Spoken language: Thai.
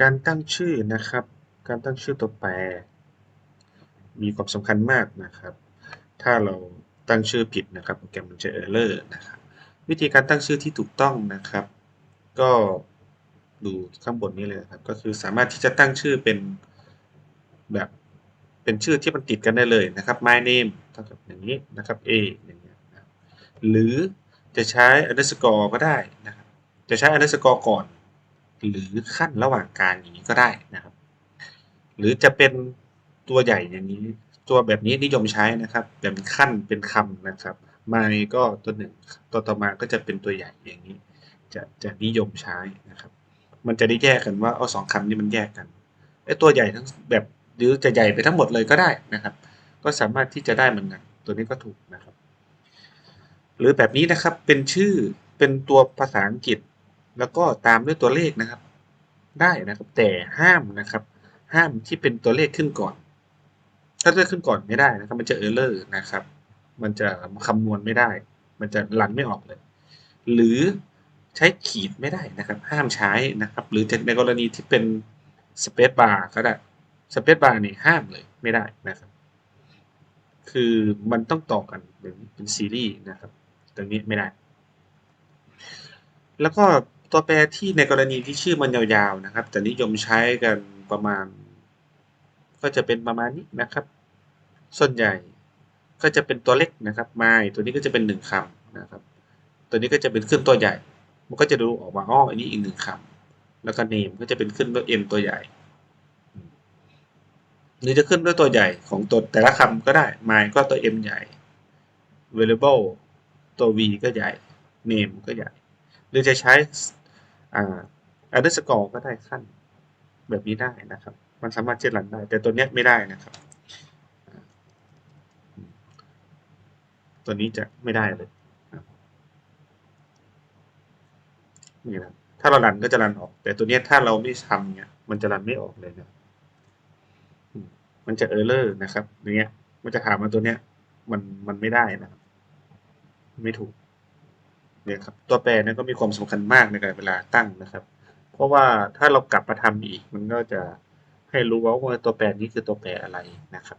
การตั้งชื่อนะครับ การตั้งชื่อตัวแปร มีความสำคัญมากนะครับ ถ้าเราตั้งชื่อผิดนะครับโปรแกรมมันจะเออร์เลอร์นะครับ วิธีการตั้งชื่อที่ถูกต้องนะครับ ก็ดูข้างบนนี้เลยนะครับ ก็คือสามารถที่จะตั้งชื่อเป็นแบบเป็นชื่อที่มันติดกันได้เลยนะครับ my name เท่ากับอย่างนี้นะครับ a อย่างเงี้ยหรือจะใช้ underscore ก็ได้นะครับ จะใช้ underscore ก่อน หรือขั้นระหว่างกางอย่างนี้ก็ได้นะครับ หรือจะเป็นตัวใหญ่อย่างนี้ ตัวแบบนี้นิยมใช้นะครับ แบบขั้นเป็นคำนะครับ my ก็ตัวหนึ่งตัวต่อมาก็จะเป็นตัวใหญ่อย่างนี้ จะจะนิยมใช้นะครับ มันจะได้แยกกันว่าเอาสองคำนี้มันแยกกันไอ้ตัวใหญ่ทั้งแบบหรือจะใหญ่ไปทั้งหมดเลยก็ได้นะครับ ก็สามารถที่จะได้เหมือนกันตัวนี้ก็ถูกนะครับ หรือแบบนี้นะครับเป็นชื่อเป็นตัวภาษาอังกฤษ แล้วก็ตามด้วยตัวเลขนะครับ ได้นะครับแต่ห้ามนะครับ ห้ามที่เป็นตัวเลขขึ้นก่อน ถ้าเลขขึ้นก่อนไม่ได้นะครับ มันจะเออร์เลอร์นะครับ มันจะคำนวณไม่ได้ มันจะรันไม่ออกเลย หรือใช้ขีดไม่ได้นะครับ ห้ามใช้นะครับ หรือในกรณีที่เป็นสเปซบาร์ก็ได้สเปซบาร์นี่ห้ามเลยไม่ได้นะครับ คือมันต้องต่อกันเป็นเป็นซีรีส์นะครับ ตรงนี้ไม่ได้ แล้วก็ ตัวแปรที่ในกรณีที่ชื่อมันยาวๆนะครับ จะนิยมใช้กันประมาณ ก็จะเป็นประมาณนี้นะครับ ส่วนใหญ่ก็จะเป็นตัวเล็กนะครับไม้ตัวนี้ก็จะเป็นหนึ่งคำนะครับ ตัวนี้ก็จะเป็นขึ้นตัวใหญ่ มันก็จะดูออกมาอ้ออันนี้อีกหนึ่งคำแล้วก็เนมก็จะเป็นขึ้นด้วย m ตัวใหญ่ หรือจะขึ้นด้วยตัวใหญ่ของตัวแต่ละคำก็ได้ my ก็ตัว m ใหญ่ variable ตัว v ก็ใหญ่ name ก็ใหญ่ หรือจะใช้อ่า underscore ก็ได้ขั้นแบบนี้ได้นะครับ มันสามารถเช็ดรันได้ แต่ตัวเนี้ยไม่ได้นะครับ ตัวนี้จะไม่ได้เลยนี่นะถ้าเรารันก็จะรันออก แต่ตัวเนี้ยถ้าเราไม่ทำเนี่ย มันจะรันไม่ออกเลยนะมันจะเออร์เลอร์นะครับอย่างเงี้ย มันจะถามมาตัวเนี้ย มันมันไม่ได้นะครับ ไม่ถูก เนี่ยครับตัวแปรนั้นก็มีความสำคัญมากในการเวลาตั้งนะครับ เพราะว่าถ้าเรากลับมาทำอีกมันก็จะให้รู้ว่าตัวแปรนี้คือตัวแปรอะไรนะครับ